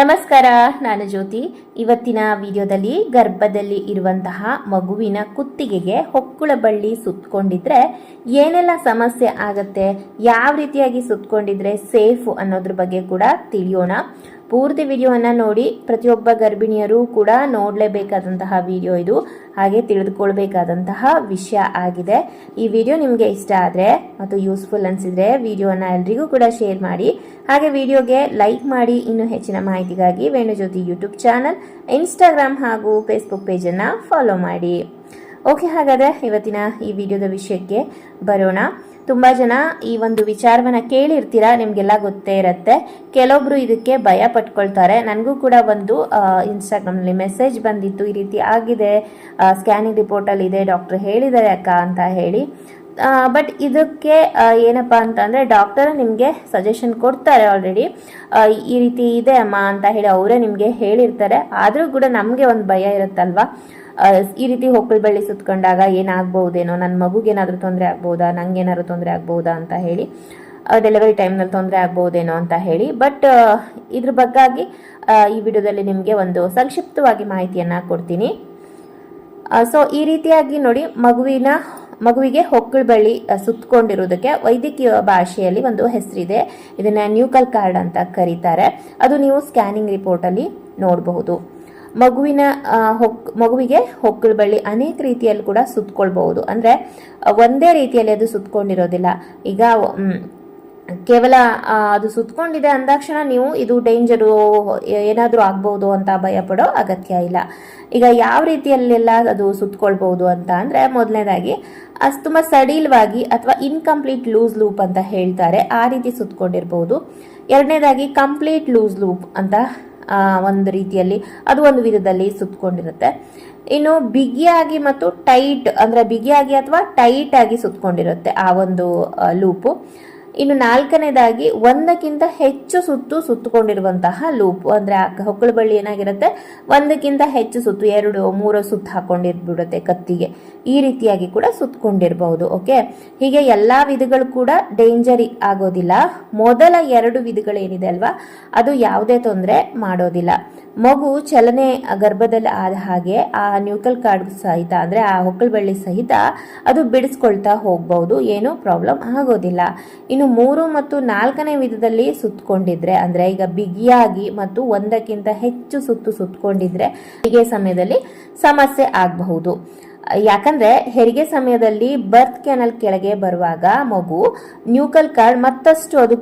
ನಮಸ್ಕಾರ, ನಾನು ಜ್ಯೋತಿ. ಇವತ್ತಿನ ವಿಡಿಯೋದಲ್ಲಿ ಗರ್ಭದಲ್ಲಿ ಇರುವಂತಹ ಮಗುವಿನ ಕುತ್ತಿಗೆಗೆ ಹೊಕ್ಕುಳ ಬಳ್ಳಿ ಸುತ್ತಕೊಂಡಿದ್ರೆ ಏನೆಲ್ಲ ಸಮಸ್ಯೆ ಆಗುತ್ತೆ, ಯಾವ ರೀತಿಯಾಗಿ ಸುತ್ತಕೊಂಡಿದ್ರೆ ಸೇಫು ಅನ್ನೋದ್ರ ಬಗ್ಗೆ ಕೂಡ ತಿಳಿಯೋಣ. ಪೂರ್ತಿ ವಿಡಿಯೋವನ್ನು ನೋಡಿ, ಪ್ರತಿಯೊಬ್ಬ ಗರ್ಭಿಣಿಯರು ಕೂಡ ನೋಡಲೇಬೇಕಾದಂತಹ ವಿಡಿಯೋ ಇದು. ಹಾಗೆ ತಿಳಿದುಕೊಳ್ಬೇಕಾದಂತಹ ವಿಷಯ ಆಗಿದೆ. ಈ ವಿಡಿಯೋ ನಿಮಗೆ ಇಷ್ಟ ಆದರೆ ಮತ್ತು ಯೂಸ್ಫುಲ್ ಅನಿಸಿದರೆ ವಿಡಿಯೋನ ಎಲ್ರಿಗೂ ಕೂಡ ಶೇರ್ ಮಾಡಿ. ಹಾಗೆ ವಿಡಿಯೋಗೆ ಲೈಕ್ ಮಾಡಿ ಇನ್ನೂ ಹೆಚ್ಚಿನ ಮಾಹಿತಿಗಾಗಿ ವೇಣುಜ್ಯೋತಿ ಯೂಟ್ಯೂಬ್ ಚಾನಲ್, ಇನ್ಸ್ಟಾಗ್ರಾಮ್ ಹಾಗೂ ಫೇಸ್ಬುಕ್ ಪೇಜನ್ನು ಫಾಲೋ ಮಾಡಿ. ಓಕೆ ಹಾಗಾದರೆ ಇವತ್ತಿನ ಈ ವಿಡಿಯೋದ ವಿಷಯಕ್ಕೆ ಬರೋಣ. ತುಂಬ ಜನ ಈ ಒಂದು ವಿಚಾರವನ್ನು ಕೇಳಿರ್ತೀರಾ, ನಿಮಗೆಲ್ಲ ಗೊತ್ತೇ ಇರುತ್ತೆ. ಕೆಲವೊಬ್ರು ಇದಕ್ಕೆ ಭಯ ಪಟ್ಕೊಳ್ತಾರೆ. ನನಗೂ ಕೂಡ ಒಂದು ಇನ್ಸ್ಟಾಗ್ರಾಮ್ನಲ್ಲಿ ಮೆಸೇಜ್ ಬಂದಿತ್ತು. ಈ ರೀತಿ ಆಗಿದೆ. ಸ್ಕ್ಯಾನಿಂಗ್ ರಿಪೋರ್ಟಲ್ಲಿ ಇದೆ. ಡಾಕ್ಟರ್ ಹೇಳಿದ್ದಾರೆ ಅಕ್ಕ ಅಂತ ಹೇಳಿ. ಬಟ್ ಇದಕ್ಕೆ ಏನಪ್ಪ ಅಂತ ಅಂದರೆ ಡಾಕ್ಟರ್ ನಿಮಗೆ ಸಜೆಷನ್ ಕೊಡ್ತಾರೆ ಆಲ್ರೆಡಿ ಈ ರೀತಿ ಇದೆ ಅಮ್ಮ ಅಂತ ಹೇಳಿ ಅವರೇ ನಿಮಗೆ ಹೇಳಿರ್ತಾರೆ. ಆದರೂ ಕೂಡ ನಮಗೆ ಒಂದು ಭಯ ಇರುತ್ತಲ್ವಾ? ಈ ರೀತಿ ಹೊಕ್ಕಳು ಬಳ್ಳಿ ಸುತ್ಕೊಂಡಾಗ ಏನಾಗ್ಬೋದೇನೋ ನನ್ನ ಮಗುಗೆ ಏನಾದರೂ ತೊಂದರೆ ಆಗ್ಬೋದಾ ನಂಗೆ ಏನಾದರೂ ತೊಂದರೆ ಆಗ್ಬೋದಾ ಅಂತ ಹೇಳಿ ಡೆಲಿವರಿ ಟೈಮ್ನಲ್ಲಿ ತೊಂದರೆ ಆಗ್ಬೋದೇನೋ ಅಂತ ಹೇಳಿ. ಬಟ್ ಇದ್ರ ಬಗ್ಗಾಗಿ ಈ ವಿಡಿಯೋದಲ್ಲಿ ನಿಮಗೆ ಒಂದು ಸಂಕ್ಷಿಪ್ತವಾಗಿ ಮಾಹಿತಿಯನ್ನು ಕೊಡ್ತೀನಿ. ಸೊ ಈ ರೀತಿಯಾಗಿ ನೋಡಿ ಮಗುವಿನ ಮಗುವಿಗೆ ಹೊಕ್ಕಳು ಬಳ್ಳಿ ಆ, ಸುತ್ತಕೊಂಡಿರೋದಕ್ಕೆ ವೈದ್ಯಕೀಯ ಭಾಷೆಯಲ್ಲಿ ಒಂದು ಹೆಸರಿದೆ. ಇದನ್ನ ನ್ಯೂಕಲ್ ಕಾರ್ಡ್ ಅಂತ ಕರೀತಾರೆ. ಅದು ನೀವು ಸ್ಕ್ಯಾನಿಂಗ್ ರಿಪೋರ್ಟಲ್ಲಿ ನೋಡಬಹುದು. ಮಗುವಿನ ಹೊಕ್ ಮಗುವಿಗೆ ಹೊಕ್ಕಳು ಬಳ್ಳಿ ಅನೇಕ ರೀತಿಯಲ್ಲಿ ಕೂಡ ಸುತ್ತಕೊಳ್ಬಹುದು ಅಂದ್ರೆ ಒಂದೇ ರೀತಿಯಲ್ಲಿ ಅದು ಸುತ್ತಕೊಂಡಿರೋದಿಲ್ಲ ಈಗ ಕೇವಲ ಅದು ಸುತ್ತಕೊಂಡಿದೆ ಅಂದಾಕ್ಷಣ ನೀವು ಇದು ಡೇಂಜರು ಏನಾದರೂ ಆಗ್ಬೋದು ಅಂತ ಭಯ ಪಡೋ ಅಗತ್ಯ ಇಲ್ಲ. ಈಗ ಯಾವ ರೀತಿಯಲ್ಲೆಲ್ಲ ಅದು ಸುತ್ತಕೊಳ್ಬೋದು ಅಂತ ಅಂದರೆ ಮೊದಲನೇದಾಗಿ ಅದು ತುಂಬ ಸಡಿಲವಾಗಿ ಅಥವಾ ಇನ್ಕಂಪ್ಲೀಟ್ ಲೂಸ್ ಲೂಪ್ ಅಂತ ಹೇಳ್ತಾರೆ, ಆ ರೀತಿ ಸುತ್ತಕೊಂಡಿರ್ಬೋದು ಎರಡನೇದಾಗಿ ಕಂಪ್ಲೀಟ್ ಲೂಸ್ ಲೂಪ್ ಅಂತ ಒಂದು ರೀತಿಯಲ್ಲಿ ಅದು ಒಂದು ವಿಧದಲ್ಲಿ ಸುತ್ತಕೊಂಡಿರುತ್ತೆ ಇನ್ನು ಬಿಗಿಯಾಗಿ ಮತ್ತು ಟೈಟ್ ಅಂದರೆ ಬಿಗಿಯಾಗಿ ಅಥವಾ ಟೈಟ್ ಆಗಿ ಸುತ್ತಕೊಂಡಿರುತ್ತೆ ಆ ಒಂದು ಲೂಪು ಇನ್ನು ನಾಲ್ಕನೇದಾಗಿ ಒಂದಕ್ಕಿಂತ ಹೆಚ್ಚು ಸುತ್ತು ಸುತ್ತಕೊಂಡಿರುವಂತಹ ಲೂಪ್, ಅಂದ್ರೆ ಹೊಕ್ಕಳು ಬಳ್ಳಿ ಏನಾಗಿರುತ್ತೆ? ಒಂದಕ್ಕಿಂತ ಹೆಚ್ಚು ಸುತ್ತು, ಎರಡು, ಮೂರು ಸುತ್ತು ಹಾಕೊಂಡಿರ್ಬಿಡುತ್ತೆ ಕತ್ತಿಗೆ. ಈ ರೀತಿಯಾಗಿ ಕೂಡ ಸುತ್ತಕೊಂಡಿರಬಹುದು ಓಕೆ ಹೀಗೆ ಎಲ್ಲಾ ವಿಧಗಳು ಕೂಡ ಡೇಂಜರಿ ಆಗೋದಿಲ್ಲ. ಮೊದಲ ಎರಡು ವಿಧಗಳೇನಿದೆ ಅಲ್ವಾ? ಅದು ಯಾವುದೇ ತೊಂದರೆ ಮಾಡೋದಿಲ್ಲ. ಮಗು ಚಲನೆ ಗರ್ಭದಲ್ಲಿ ಆದ ಹಾಗೆ ಆ ನ್ಯೂಕಲ್ ಕಾರ್ಡ್ ಸಹಿತ ಅಂದ್ರೆ ಆ ಹೊಕ್ಕಳ ಬಳ್ಳಿ ಸಹಿತ ಅದು ಬಿಡಿಸ್ಕೊಳ್ತಾ ಹೋಗ್ಬಹುದು ಏನೂ ಪ್ರಾಬ್ಲಮ್ ಆಗೋದಿಲ್ಲ. ಇನ್ನು ಮೂರು ಮತ್ತು ನಾಲ್ಕನೇ ವಿಧದಲ್ಲಿ ಸುತ್ತಕೊಂಡಿದ್ರೆ ಅಂದ್ರೆ ಈಗ ಬಿಗಿಯಾಗಿ ಮತ್ತು ಒಂದಕ್ಕಿಂತ ಹೆಚ್ಚು ಸುತ್ತು ಸುತ್ತಕೊಂಡಿದ್ರೆ ಹೀಗೆ ಸಮಯದಲ್ಲಿ ಸಮಸ್ಯೆ ಆಗಬಹುದು. ಯಾಕಂದ್ರೆ ಹೆರಿಗೆ ಸಮಯದಲ್ಲಿ ಬರ್ತ್ ಕ್ಯಾನಲ್ ಕೆಳಗೆ ಬರುವಾಗ ಮಗು ನ್ಯೂಕಲ್ ಕಾರ್ಡ್ ಮತ್ತಷ್ಟು ಅದು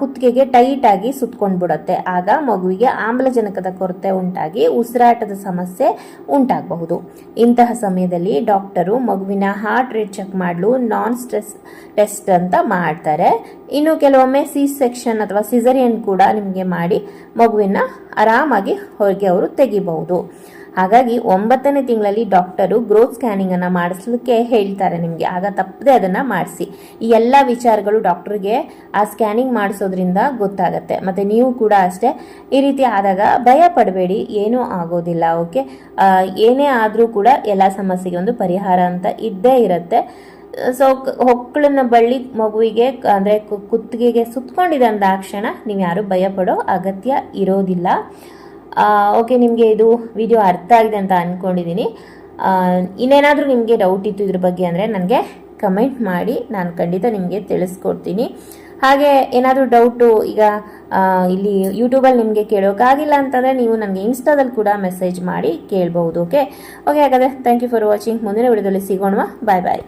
ಕುತ್ತಿಗೆಗೆ ಟೈಟ್ ಆಗಿ ಸುತ್ಕೊಂಡ್ಬಿಡುತ್ತೆ. ಆಗ ಮಗುವಿಗೆ ಆಮ್ಲಜನಕದ ಕೊರತೆ ಉಂಟಾಗಿ ಉಸಿರಾಟದ ಸಮಸ್ಯೆ ಉಂಟಾಗಬಹುದು. ಇಂತಹ ಸಮಯದಲ್ಲಿ ಡಾಕ್ಟರು ಮಗುವಿನ ಹಾರ್ಟ್ ರೇಟ್ ಚೆಕ್ ಮಾಡಲು ನಾನ್ ಸ್ಟ್ರೆಸ್ ಟೆಸ್ಟ್ ಅಂತ ಮಾಡ್ತಾರೆ. ಇನ್ನು ಕೆಲವೊಮ್ಮೆ ಸಿ ಸೆಕ್ಷನ್ ಅಥವಾ ಸಿಸರಿಯನ್ ಕೂಡ ನಿಮಗೆ ಮಾಡಿ ಮಗುವಿನ ಆರಾಮಾಗಿ ಹೊರಗೆ ಅವರು ತೆಗಿಬಹುದು. ಹಾಗಾಗಿ ಒಂಬತ್ತನೇ ತಿಂಗಳಲ್ಲಿ ಡಾಕ್ಟರು ಗ್ರೋತ್ ಸ್ಕ್ಯಾನಿಂಗ್ ಅನ್ನ ಮಾಡಿಸ್ಲಿಕ್ಕೆ ಹೇಳ್ತಾರೆ ನಿಮಗೆ. ಆಗ ತಪ್ಪದೆ ಅದನ್ನ ಮಾಡಿಸಿ. ಈ ಎಲ್ಲ ವಿಚಾರಗಳು ಡಾಕ್ಟರ್ಗೆ ಆ ಸ್ಕ್ಯಾನಿಂಗ್ ಮಾಡಿಸೋದ್ರಿಂದ ಗೊತ್ತಾಗತ್ತೆ. ಮತ್ತೆ ನೀವು ಕೂಡ ಅಷ್ಟೇ ಈ ರೀತಿ ಆದಾಗ ಭಯ ಪಡಬೇಡಿ, ಏನೂ ಆಗೋದಿಲ್ಲ, ಓಕೆ? ಏನೇ ಆದರೂ ಕೂಡ ಎಲ್ಲ ಸಮಸ್ಯೆಗೆ ಒಂದು ಪರಿಹಾರ ಅಂತ ಇದ್ದೇ ಇರುತ್ತೆ. ಸೊ, ಹೊಕ್ಕಳನ್ನ ಬಳ್ಳಿ ಮಗುವಿಗೆ, ಅಂದರೆ ಕುತ್ತಿಗೆಗೆ ಸುತ್ತಕೊಂಡಿದೆ ಅಂದಾಕ್ಷಣ ನೀವು ಯಾರು ಭಯಪಡೋ ಅಗತ್ಯ ಇರೋದಿಲ್ಲ. ಓಕೆ ನಿಮಗೆ ಇದು ವಿಡಿಯೋ ಅರ್ಥ ಆಗಿದೆ ಅಂತ ಅಂದ್ಕೊಂಡಿದ್ದೀನಿ ಇನ್ನೇನಾದರೂ ನಿಮಗೆ ಡೌಟ್ ಇತ್ತು ಇದ್ರ ಬಗ್ಗೆ ಅಂದರೆ ನನಗೆ ಕಮೆಂಟ್ ಮಾಡಿ, ನಾನು ಖಂಡಿತ ನಿಮಗೆ ತಿಳಿಸ್ಕೊಡ್ತೀನಿ. ಹಾಗೆ ಏನಾದರೂ ಡೌಟು ಈಗ ಇಲ್ಲಿ ಯೂಟ್ಯೂಬಲ್ಲಿ ನಿಮಗೆ ಕೇಳೋಕ್ಕಾಗಿಲ್ಲ ಅಂತಂದರೆ ನೀವು ನನಗೆ ಇನ್ಸ್ಟಾದಲ್ಲಿ ಕೂಡ ಮೆಸೇಜ್ ಮಾಡಿ ಕೇಳ್ಬೋದು ಓಕೆ ಓಕೆ ಹಾಗಾದರೆ ಥ್ಯಾಂಕ್ ಯು ಫಾರ್ ವಾಚಿಂಗ್ ಮುಂದಿನ ವಿಡಿಯೋದಲ್ಲಿ ಸಿಗೋಣ ಬಾಯ್ ಬಾಯ್